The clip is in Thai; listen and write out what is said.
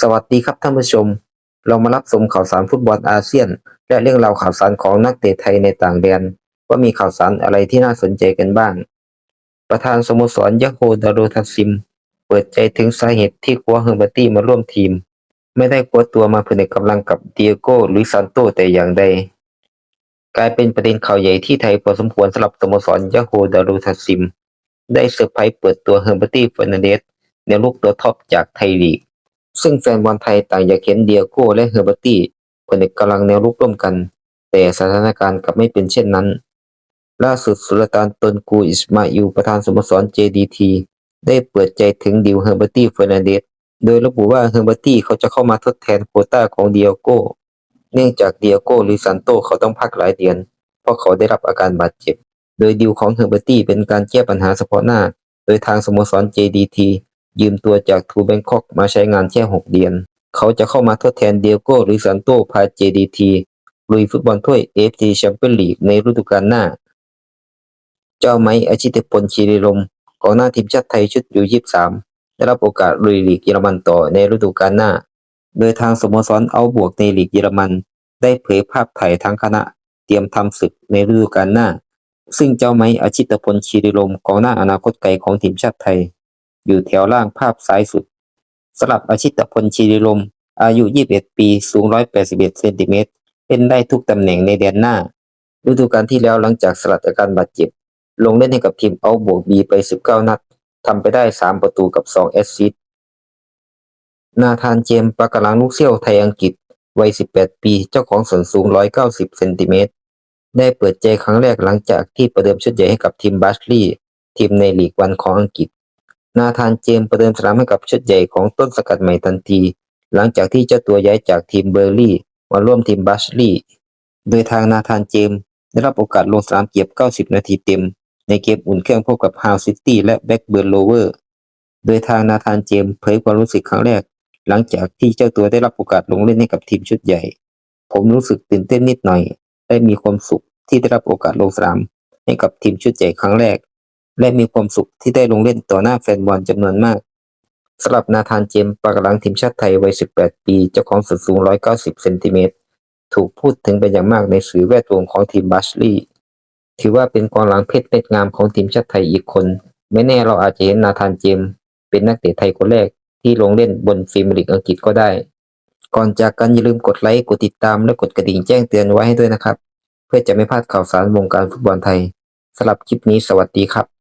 สวัสดีครับท่านผู้ชม เรามารับชมข่าวสารฟุตบอลอาเซียน และเรื่องราวข่าวสารของนักเตะไทยในต่างแดน ว่ามีข่าวสารอะไรที่น่าสนใจกันบ้าง ประธานสโมสรยะโฮดาโรทัซิม เปิดใจถึงสาเหตุที่คว้าเฮอร์เบอร์ตี้มาร่วมทีม ไม่ได้คว้าตัวมาผนึกกำลังกับเดียโก้หรือซานโตแต่อย่างใด กลายเป็นประเด็นข่าวใหญ่ที่ไทยพอสมควรสำหรับสโมสรยะโฮดาโรทัซิม ได้เซอร์ไพรส์เปิดตัวเฮอร์เบอร์ตี้เฟอร์นันเดสในลูกตัวท็อปจากไทยลีก ซึ่งแฟนบอลไทยต่างอยากเห็นเดียโก้และเฮอร์เบอร์ตี้ผนึกกำลังแนวรุกร่วมกัน แต่สถานการณ์กลับไม่เป็นเช่นนั้น ล่าสุดสุลต่านตนกูอิสมาอิลประธานสโมสร JDT ได้เปิดใจถึงดิวเฮอร์เบอร์ตี้เฟอร์นันเดสโดยระบุว่าเฮอร์เบอร์ตี้เขาจะเข้ามาทดแทนโควต้าของเดียโก้ เนื่องจากเดียโก้หรือซันโตเขาต้องพักหลายเดือน เพราะเขาได้รับอาการบาดเจ็บ โดยดิวของเฮอร์เบอร์ตี้เป็นการแก้ปัญหาเฉพาะหน้า โดยทางสโมสร JDT ยืมตัวจากทูแบงคอกมาใช้งานแค่ 6 เดือน เขาจะเข้ามาทดแทนเดียโก้หรือซันโตพา JDT ลุยฟุตบอลถ้วย AFC แชมเปี้ยนลีกในฤดูกาลหน้า เจ้าไม้อาชิตพลชีริลมกองหน้าทีมชาติไทยชุดยู23ได้รับโอกาสลุยลีกเยอรมันต่อในฤดูกาลหน้า โดยทางสโมสรเอาบวกในลีกเยอรมันได้เผยภาพถ่ายทั้งคณะ เตรียมทำศึกในฤดูกาลหน้า ซึ่งเจ้าไม้อาชิตพลชีริลมกองหน้าอนาคตไกลของทีมชาติไทย อยู่แถวล่างภาพซ้ายสุดสลับอาชิตพลชีริลม อายุ 21 ปี สูง 181 เซนติเมตรเล่นได้ทุกตำแหน่งในแดนหน้า ฤดูกาลที่แล้วหลังจากสลัดอาการบาดเจ็บ ลงเล่นให้กับทีมเอาบวกบีไป 19 นัดทำไปได้ 3 ประตูกับ 2 แอสซิสต์นาธานเจมส์ปากลังลูกเซี่ยวไทยอังกฤษ วัย 18 ปี เจ้าของส่วนสูง 190 เซนติเมตรได้เปิดใจครั้งแรกหลังจากที่ประเดิมชุดใหญ่ให้กับทีมบัชลีย์ทีมในลีกวันของอังกฤษ นาธานเจมส์ประเดิมสนามให้กับชุดใหญ่ของต้นสกัดใหม่ทันที หลังจากที่เจ้าตัวย้ายจากทีมเบอร์ลี่มาร่วมทีมบัชลีย์โดยทางนาธานเจมส์ได้รับโอกาสลงสนามเกือบ90 นาทีเต็ม ในเกมอุ่นเครื่องพบกับฮาวซิตี้และแบ็กเบิร์นโลเวอร์ โดยทางนาธานเจมส์เผยความรู้สึกครั้งแรก หลังจากที่เจ้าตัวได้รับโอกาสลงเล่นให้กับทีมชุดใหญ่ ผมรู้สึกตื่นเต้นนิดหน่อยและมีความสุขที่ได้รับโอกาสลงสนามให้กับทีมชุดใหญ่ครั้งแรก และมีความสุขที่ได้ลงเล่นต่อหน้าแฟนบอลจำนวนมากสำหรับนาธานเจมส์ปากหลังทีมชาติไทยวัย 18 ปี เจ้าของส่วนสูง 190 เซนติเมตร ถูกพูดถึงเป็นอย่างมากในสื่อแวดวงของทีมบัชลีย์ถือว่าเป็นกองหลังเพชรเม็ดงามของทีมชาติไทยอีกคน ไม่แน่เราอาจจะเห็นนาธานเจมส์เป็นนักเตะไทยคนแรกที่ลงเล่นบนฟีมยร์ลีกอังกฤษก็ได้ ก่อนจากกันอย่าลืมกดไลค์ กดติดตาม และกดกระดิ่งแจ้งเตือนไว้ให้ด้วยนะครับ เพื่อจะไม่พลาดข่าวสารวงการฟุตบอลไทยสำหรับคลิปนี้สวัสดีครับ